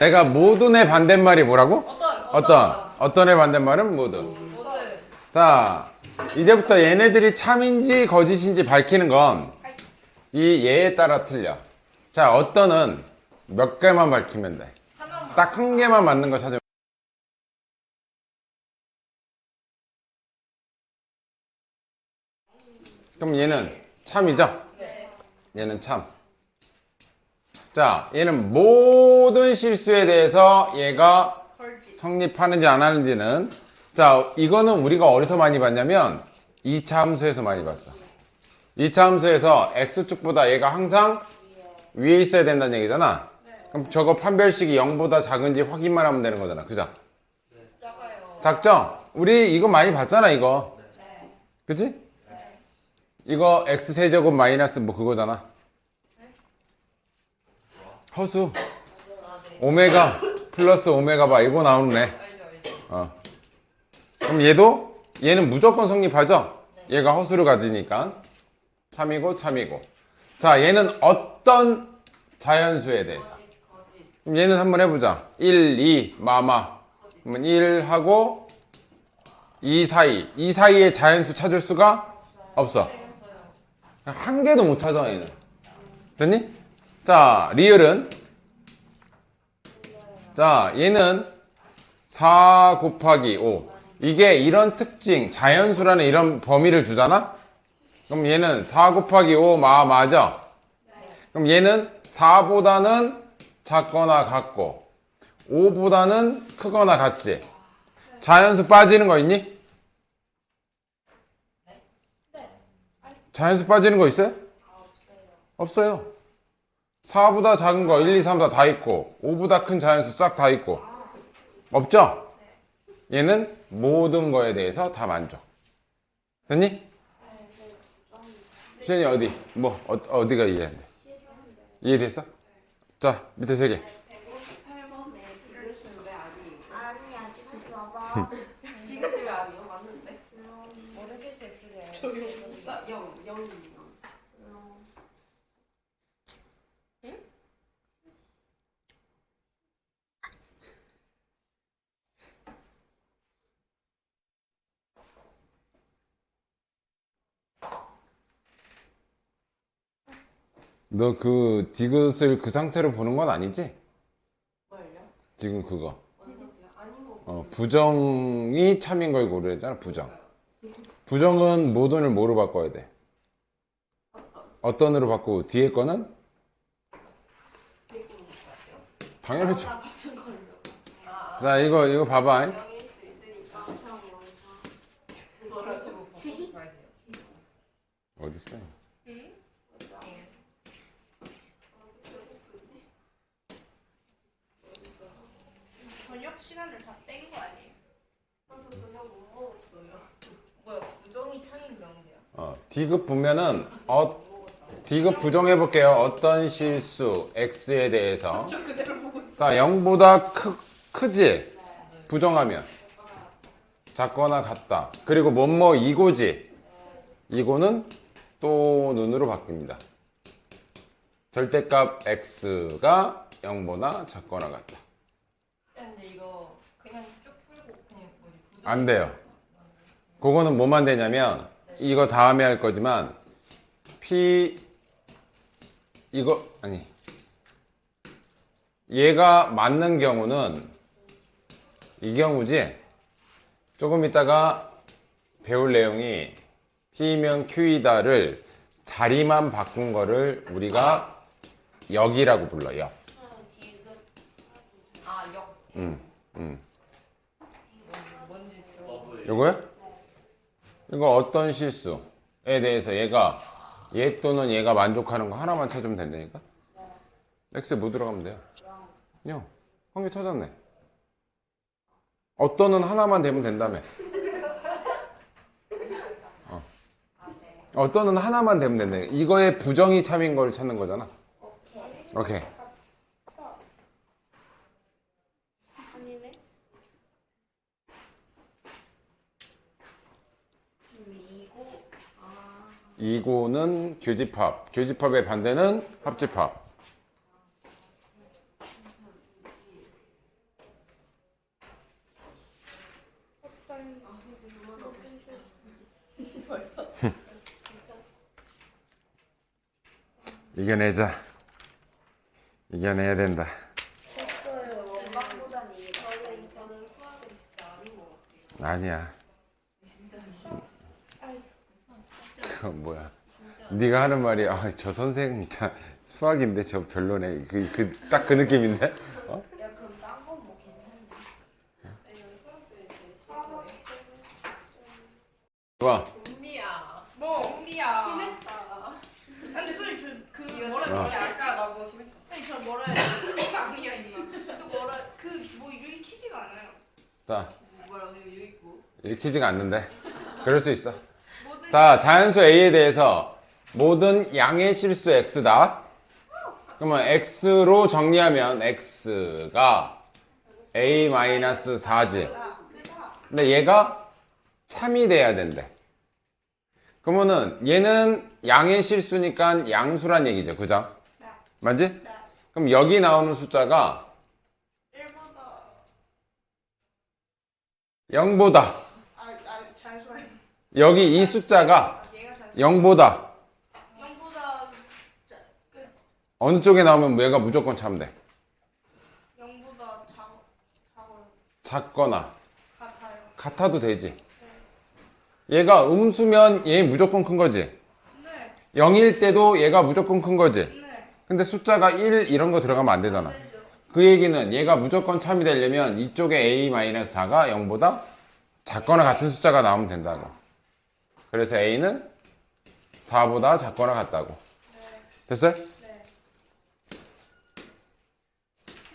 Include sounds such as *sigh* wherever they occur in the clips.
내가 모든의 반대말이 뭐라고? 어떤? 어떤? 어떤 의 반대말은 모든. 모든. 자, 이제부터 얘네들이 참인지 거짓인지 밝히는 건 이 예에 따라 틀려. 자, 어떤은 몇 개만 밝히면 돼. 딱 한 개만 맞는 거 찾으면. 그럼 얘는 참이죠? 얘는 참. 자, 얘는 모든 실수에 대해서 얘가 걸지. 성립하는지 안 하는지는 자 이거는 우리가 어디서 많이 봤냐면 2차 함수에서 많이 봤어 2차 함수에서 x축보다 얘가 항상 위에 있어야 된다는 얘기잖아 그럼 저거 판별식이 0보다 작은지 확인만 하면 되는 거잖아 그죠? 작죠? 우리 이거 많이 봤잖아 이거 네. 그치? 이거 x세제곱 마이너스 뭐 그거잖아 허수. 오메가 플러스 오메가 바 이거 나오네. 어. 그럼 얘도 얘는 무조건 성립하죠? 얘가 허수를 가지니까 참이고 참이고. 자, 얘는 어떤 자연수에 대해서? 그럼 얘는 한번 해보자. 1, 2, 마마. 그러면 1하고 2 사이. 이 사이에 자연수 찾을 수가 없어. 한 개도 못 찾아, 얘는. 됐니? 자, 리을은? 자, 얘는 4 곱하기 5. 이게 이런 특징, 자연수라는 이런 범위를 주잖아? 그럼 얘는 4 곱하기 5 마, 맞아? 그럼 얘는 4보다는 작거나 같고, 5보다는 크거나 같지? 자연수 빠지는 거 있니? 자연수 빠지는 거 있어요? 없어요. 4보다 작은 거 1, 2, 3, 4 다 있고 5보다 큰 자연수 싹 다 있고 없죠? 얘는 모든 거에 대해서 다 만족. 됐니? 시현이 어디? 뭐 어, 디가 이해한대? 이해됐어? 자 밑에 세 개. 158번에 디귿은 왜 아니에요? 아니 아직 하지 마봐. 디귿이 왜 아니에요? 맞는데? 모든 실수 X세요. 그러니까 0, 0이요. 너 그 디귿을 그 상태로 보는 건 아니지? 뭘요? 지금 그거. 어디요? 아닌 거. 어, 부정이 참인 걸 고르잖아. 부정. 부정은 모든을 뭐로 바꿔야 돼? 어떤으로 바꾸고 뒤에 거는 당연하죠. 다 같은 걸로. 아, 자 이거 이거 봐봐. 0일 수 있으니까 참 그거를 세고 바꿔야 돼요. 어디 있어? 저녁 시간을 다 뺀 거 아니에요? 저 저녁 못 먹었어요. 뭐야, 부정이 창인 경우야. 어, 디귿 보면은 어 디귿 부정해 볼게요. 어떤 실수 x에 대해서. 자 0보다 크, 크지? 부정하면 작거나 같다. 그리고 뭐뭐 이고지. 이고는 또 눈으로 바뀝니다. 절대값 x가 0보다 작거나 같다. 근데 이거 그냥 쭉 풀고 그냥 뭐지? 안 돼요. 그거는 뭐만 되냐면 이거 다음에 할 거지만 p 이거 아니 얘가 맞는 경우는 이 경우지 조금 있다가 배울 내용이 p면 q이다를 자리만 바꾼 거를 우리가 역이라고 불러 역. 아, 역. 음, 음. 요거요? 이거 어떤 실수에 대해서 얘가 얘 또는 얘가 만족하는 거 하나만 찾으면 된다니까? X에 뭐 들어가면 돼요? 0. 한개 찾았네. 어떤은 하나만 되면 된다며. 어. 어떤은 하나만 되면 된다. 이거에 부정이 참인 걸 찾는 거잖아. 오케이. 아니네. 이고는 교집합. 교집합의 반대는 합집합. 벌써. 이겨내자. 이겨내야 된다. 됐어요. 원방보단 이게 저는 저는 수학은 진짜 아닌 것 같아요. 아니야. 진짜. 그건 *laughs* 뭐야. 진짜. 네가 하는 말이 아, 저 선생 참 수학인데 저 별로네. 그 그 딱 그 느낌인데. 어? 야 그럼 딴 건 뭐 괜찮은데? 아니 수학 때문에 수학 봐. 은미야. 뭐 옹기야. 심했다. 아, 근데 선생님 저그 뭐라 아. 해야 돼? 아까 나보고 심했다. 선생님 저 뭐라 해야 돼? 이거 *coughs* 아니야 이거. 또 뭐라 그뭐 읽히지가 않아요. 자, 뭐라고 있고. 읽히지가 않는데. 그럴 수 있어. 자, 자연수 A에 대해서 모든 양의 실수 X다. 그러면 X로 정리하면 X가 A-4지. 근데 얘가 참이 돼야 된대. 그러면은 얘는 양의 실수니까 양수란 얘기죠. 그죠? 네. 맞지? 네. 그럼 여기 나오는 숫자가 1보다 0보다 아아잘 수가 여기 이 숫자가 얘가 잘 0보다 0보다 끝 어느 쪽에 나오면 얘가 무조건 참돼. 0보다 작 작아요. 작거나 같아요. 같아도 되지. 얘가 음수면 얘 무조건 큰 거지. 네. 0일 때도 얘가 무조건 큰 거지. 네. 근데 숫자가 1 이런 거 들어가면 안 되잖아. 그 얘기는 얘가 무조건 참이 되려면 이쪽에 a-4가 0보다 작거나 같은 숫자가 나오면 된다고. 그래서 a는 4보다 작거나 같다고. 됐어요? 네.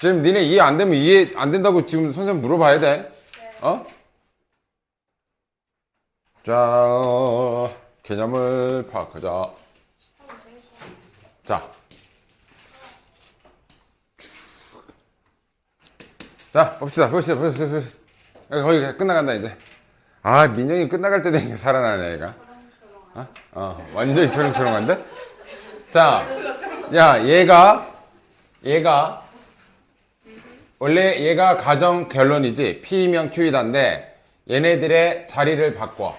지금 니네 이해 안 되면 이해 안 된다고 지금 선생님 물어봐야 돼. 어? 자, 개념을 파악하자. 자. 자, 봅시다, 봅시다, 봅시다, 봅시다. 거의 끝나간다, 이제. 아, 민정이 끝나갈 때 되니까 살아나네, 얘가. 어? 어, 완전히 초롱초롱한데? 자, 야, 얘가, 얘가, 원래 얘가 가정 결론이지, P면 Q이다인데, 얘네들의 자리를 바꿔.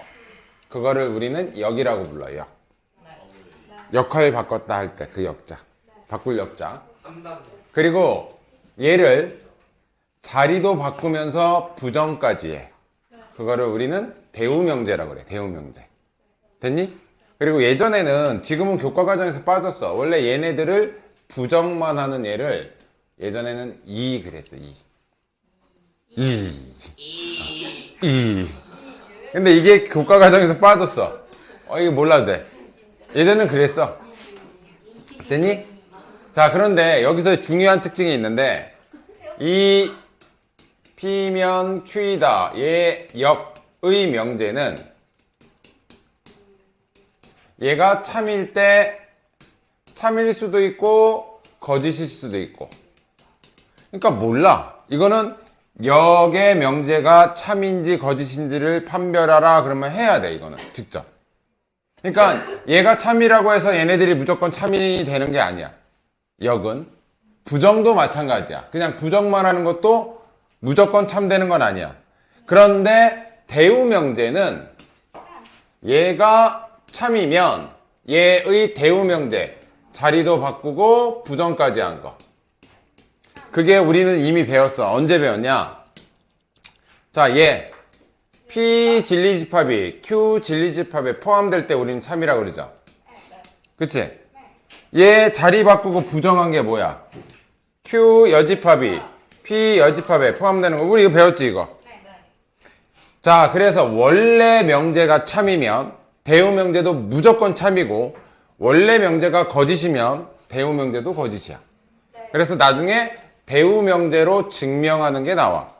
그거를 우리는 역이라고 불러요, 역. 역할 바꿨다 할 때 그 역자. 바꿀 역자. 그리고 얘를 자리도 바꾸면서 부정까지 해. 그거를 우리는 대우명제라고 그래. 대우명제. 됐니? 그리고 예전에는 지금은 교과 과정에서 빠졌어. 원래 얘네들을 부정만 하는 얘를 예전에는 이 그랬어. 이. 이. 이. 근데 이게 교과 과정에서 빠졌어. 어 이게 몰라도 돼. 예전엔 그랬어. 됐니? 자, 그런데 여기서 중요한 특징이 있는데, 이 P면 Q이다. 얘 역의 명제는 얘가 참일 때 참일 수도 있고 거짓일 수도 있고. 그러니까 몰라. 이거는 역의 명제가 참인지 거짓인지를 판별하라 그러면 해야 돼. 이거는 직접. 그러니까 얘가 참이라고 해서 얘네들이 무조건 참이 되는 게 아니야. 역은 부정도 마찬가지야. 그냥 부정만 하는 것도 무조건 참되는 건 아니야. 그런데 대우명제는 얘가 참이면 얘의 대우명제 자리도 바꾸고 부정까지 한 거. 그게 우리는 이미 배웠어. 언제 배웠냐? 자, 얘 P 진리집합이 Q 진리집합에 포함될 때 우리는 참이라고 그러죠. 그치? 얘 자리 바꾸고 부정한 게 뭐야? Q 여집합이 P 여집합에 포함되는 거. 우리 이거 배웠지, 이거? 네. 자, 그래서 원래 명제가 참이면 대우 명제도 무조건 참이고 원래 명제가 거짓이면 대우 명제도 거짓이야. 그래서 나중에 대우 명제로 증명하는 게 나와.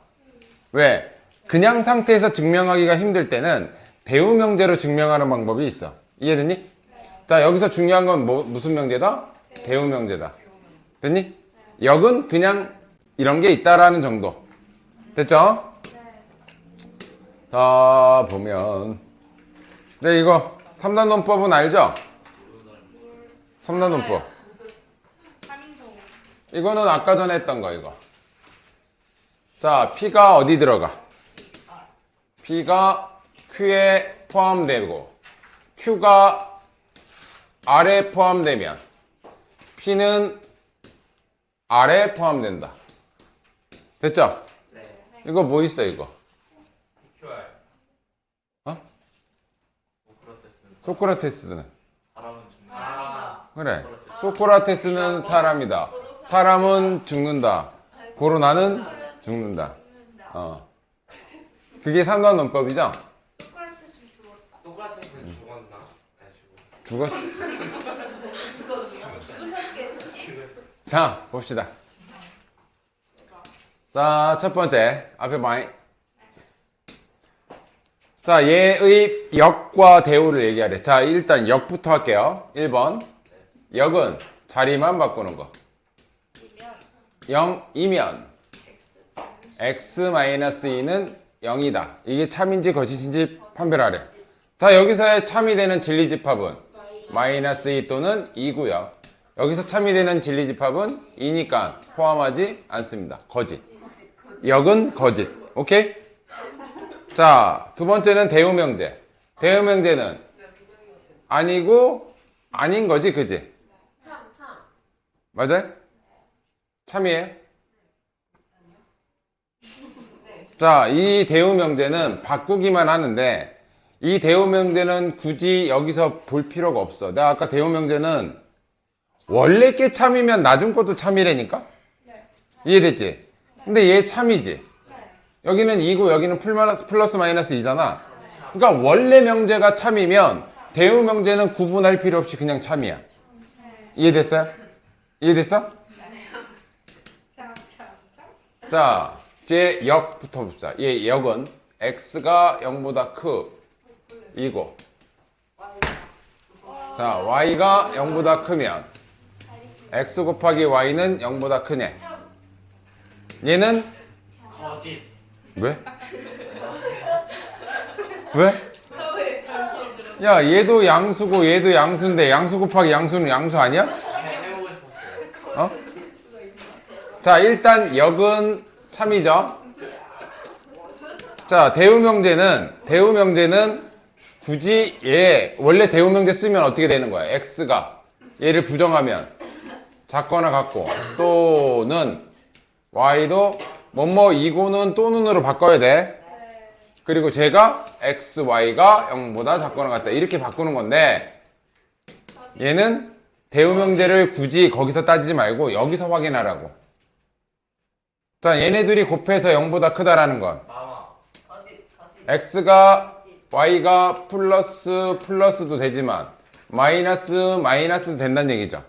왜? 그냥 상태에서 증명하기가 힘들 때는 대우 명제로 증명하는 방법이 있어. 이해됐니? 자, 여기서 중요한 건 뭐, 무슨 명제다? 대우 명제다. 됐니? 역은 그냥 이런 게 있다라는 정도. 됐죠? 자, 보면. 네, 이거 3단 논법은 알죠? 3단 논법. 3인성. 이거는 아까 전에 했던 거, 이거. 자, P가 어디 들어가? P가 Q에 포함되고, Q가 R에 포함되면 P는 R에 포함된다. 됐죠? 네. 이거 뭐 있어 이거? QR. 어? 소크라테스. 소크라테스는 사람은 죽는다. 아. 그래. 소크라테스는 사람이다. 사람은 죽는다. 고로나는 죽는다. 어. 그게 상관론법이죠? 소크라테스 죽었다. 소크라테스는 죽었나? 네, 죽었. *laughs* 죽었. 죽으셨겠지? 자, 봅시다. 자, 첫 번째. 앞에 많이. 자, 얘의 역과 대우를 얘기하래. 자, 일단 역부터 할게요. 1번. 역은 자리만 바꾸는 거. 0 이면 x-2는 0이다. 이게 참인지 거짓인지 판별하래. 자, 여기서의 참이 되는 진리집합은 마이너스 2 또는 2고요. 여기서 참이 되는 진리집합은 2니까 포함하지 않습니다. 거짓. 역은 거짓. 오케이? 자, 두 번째는 대우명제. 대우명제는 아니고 아닌 거지, 그지? 참, 참. 맞아요? 참이에요? 자, 이 대우명제는 바꾸기만 하는데 이 대우명제는 굳이 여기서 볼 필요가 없어. 내가 아까 대우명제는 원래 게 참이면 나중 것도 참이라니까? 이해됐지? 근데 얘 참이지? 여기는 2고 여기는 플러스, 마이너스 2잖아. 그러니까 원래 명제가 참이면 대우 명제는 구분할 필요 없이 그냥 참이야. 이해됐어요? 이해됐어? 자, 이제 역부터 봅시다. 얘 역은 x가 0보다 크이고 자, y가 0보다 크면 x 곱하기 y는 0보다 크네. 얘는 거짓. 왜? 왜? 야, 얘도 양수고 얘도 양수인데 양수 곱하기 양수는 양수 아니야? 어? 자, 일단 역은 참이죠. 자, 대우명제는 대우명제는 굳이 얘 원래 대우명제 쓰면 어떻게 되는 거야? x가 얘를 부정하면 작거나 같고 또는 y도 뭐뭐 이고는 또는으로 바꿔야 돼. 그리고 제가 x, y가 0보다 작거나 같다. 이렇게 바꾸는 건데 얘는 대우명제를 굳이 거기서 따지지 말고 여기서 확인하라고. 자, 얘네들이 곱해서 0보다 크다라는 건 x가 y가 플러스 플러스도 되지만 마이너스 마이너스도 된다는 얘기죠.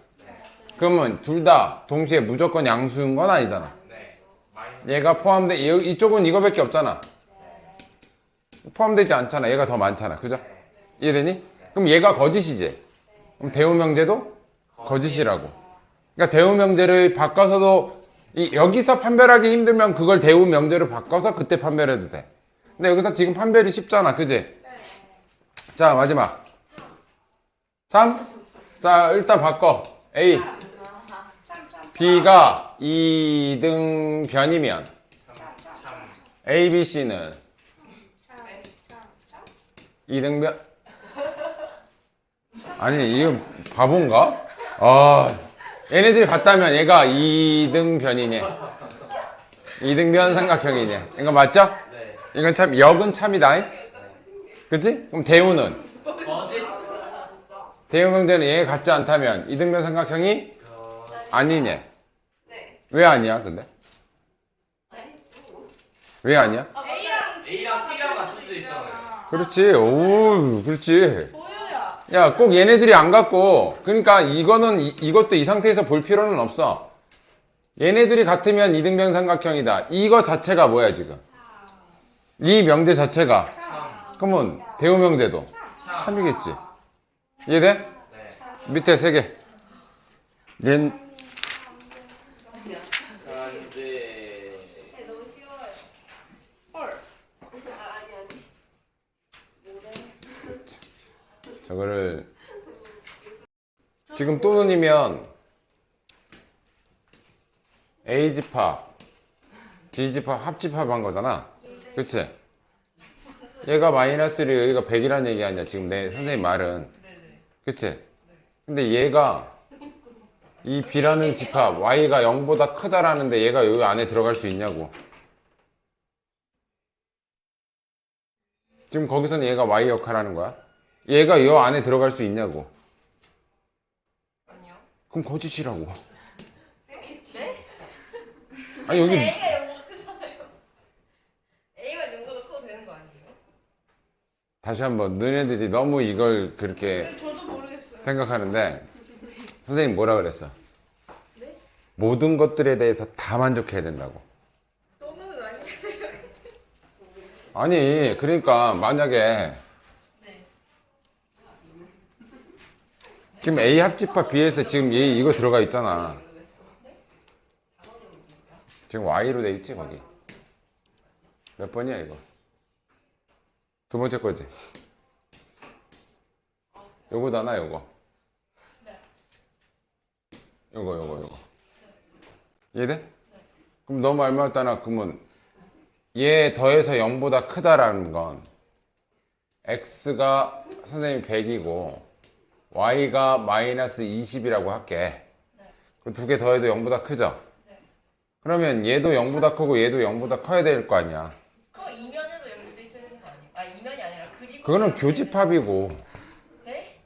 그러면 둘 다 동시에 무조건 양수인 건 아니잖아. 얘가 포함돼 이- 이쪽은 이거밖에 없잖아. 포함되지 않잖아. 얘가 더 많잖아. 그죠? 이해되니? 그럼 얘가 거짓이지. 그럼 대우명제도 거짓이라고. 그러니까 대우명제를 바꿔서도 이- 여기서 판별하기 힘들면 그걸 대우명제로 바꿔서 그때 판별해도 돼. 근데 여기서 지금 판별이 쉽잖아. 그지? 자, 마지막. 3. 자, 일단 바꿔. A. B가 2등 변이면 참. A, B, C는 2등변 아니 이거 바본가? 아 얘네들이 같다면 얘가 2등변이네 2등변 삼각형이네 이거 맞죠? 네. 이건 참 역은 참이다 그치? 그럼 대우는 거짓. 대우명제는 얘 같지 않다면 2등변 삼각형이 거. 아니네 네. 왜 아니야 근데? 왜 아니야? A랑 C랑 맞출 수 있잖아요. 그렇지 오 그렇지 보유야. 야, 꼭 얘네들이 안 갖고, 그러니까 이거는, 이, 이것도 이 상태에서 볼 필요는 없어. 얘네들이 같으면 이등변 삼각형이다. 이거 자체가 뭐야, 지금? 이 명제 자체가. 참. 그러면 대우 명제도 참. 참이겠지. 이해돼? 네. 밑에 세 개. 얜, 안돼. 네, 너무 쉬워요. 헐. 아, 아니, 아니. 뭐래? 저거를, 지금 또는이면, A집합, B집합, 합집합 한 거잖아. 그치? 얘가 마이너스 1이 여기가 100이라는 얘기 아니야 지금 내 선생님 말은. 그치? 근데 얘가 이 b라는 집합 y가 0보다 크다라는데 얘가 여기 안에 들어갈 수 있냐고 지금 거기서는 얘가 y 역할하는 거야 얘가 이 안에 들어갈 수 있냐고 아니요. 그럼 거짓이라고 네? 아니 여기 A가 0보다 크잖아요. A가 0보다 커도 되는 거 아니에요? 다시 한번 너네들이 너무 이걸 그렇게 저도 모르겠어요. 생각하는데 선생님 뭐라 그랬어? 네? 모든 것들에 대해서 다 만족해야 된다고 너무는 아니잖아요. 아니 그러니까 만약에 지금 A 합집합 B에서 지금 얘 이거 들어가 있잖아. 지금 Y로 돼 있지 거기. 몇 번이야 이거? 두 번째 거지? 요거잖아 요거. 요거 요거 요거. 이해돼? 그럼 너말 맞다나 그러면 얘 더해서 0보다 크다라는 건 x가 선생님 100이고 y가 마이너스 20이라고 할게 그두개 더해도 0보다 크죠? 그러면 얘도 0보다 크고 얘도 0보다 커야 될 거 아니야 그거 이면으로 연결돼 있는 거 아니에요? 아 이면이 아니라 그리고. 그거는 교집합이고 네?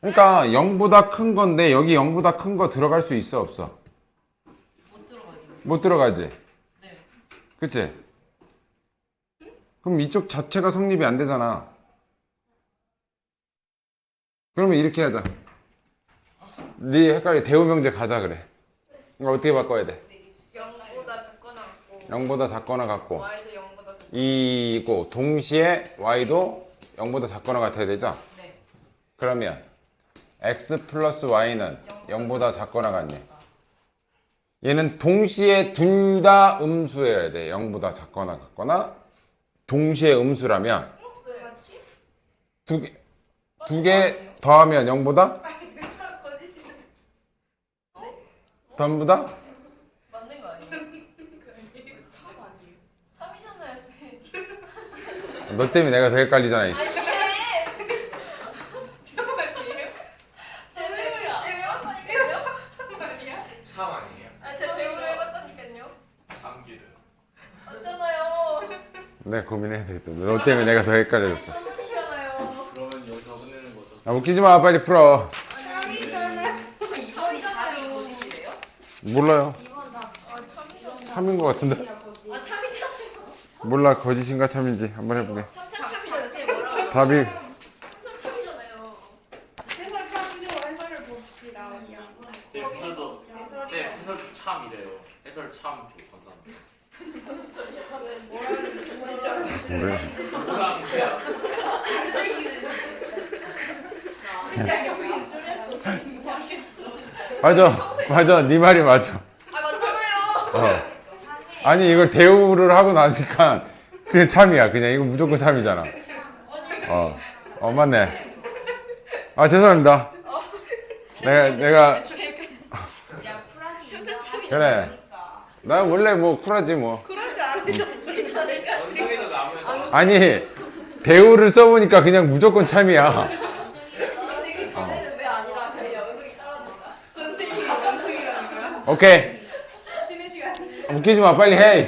그러니까 0보다 큰 건데 여기 0보다 큰 거 들어갈 수 있어 없어? 못 들어가죠. 못 들어가지 네. 그치? 그럼 이쪽 자체가 성립이 안 되잖아 그러면 이렇게 하자 네 헷갈려 대우명제 가자 그래 이거 어떻게 바꿔야 돼? 0보다 작거나 같고. 0보다 작거나 같고 Y도 0보다 작고. 이고 동시에 y도 0보다 작거나 같아야 되죠? 네. 그러면 x 플러스 y는 0보다 작거나 같네. 얘는 동시에 둘 다 음수여야 돼. 0보다 작거나 같거나 동시에 음수라면 왜 맞지? 두 개, 두 개 더하면 0보다 참 거짓이네. 전부 다 맞는 거 아니에요? 참 아니에요. 3이잖아요, 쌤. 너 때문에 내가 더 헷갈리잖아. 이씨. 아니, 왜? 참 아니에요? 제 쌤이야. 제 외웠다니까요? 참 아니야? 참 아니에요? 아, 제 배우를 해봤다니까요? 참기름. 맞잖아요. 내가 고민해야 되겠다. 너 때문에 내가 더 헷갈려졌어. 선생님이잖아요. 그러면 여기서 거죠? 아, 웃기지 마. 빨리 풀어. 참이잖아. 참이잖아요. 몰라요. 참인 것 같은데? 아, 참이잖아요. 몰라. 거짓인가 참인지 한번 해보게. 답이 참참 참이잖아요. 해설 참조 해설을 봅시다. 쌤 해설도 해설이요. 쌤 해설 참이래요. 해설 참 감사합니다. 그래. 감사합니다. 진짜 여기 줄에 맞아. 맞아. 네 말이 맞아. 아, 맞잖아요. 어. 아니 이걸 대우를 하고 나니까 그냥 참이야. 그냥 이거 무조건 참이잖아. 어. 어 맞네. 아 죄송합니다. 내가 내가 참이. 그래. 나 원래 뭐 쿨하지 뭐. 원숭이도 나무에다. 아니 대우를 써보니까 그냥 무조건 참이야. 선생님 전에는 왜 아니라 하세요? 연속이 떨어진다. 선생님이 연속이라니까요? 오케이. 웃기지 마 빨리 해.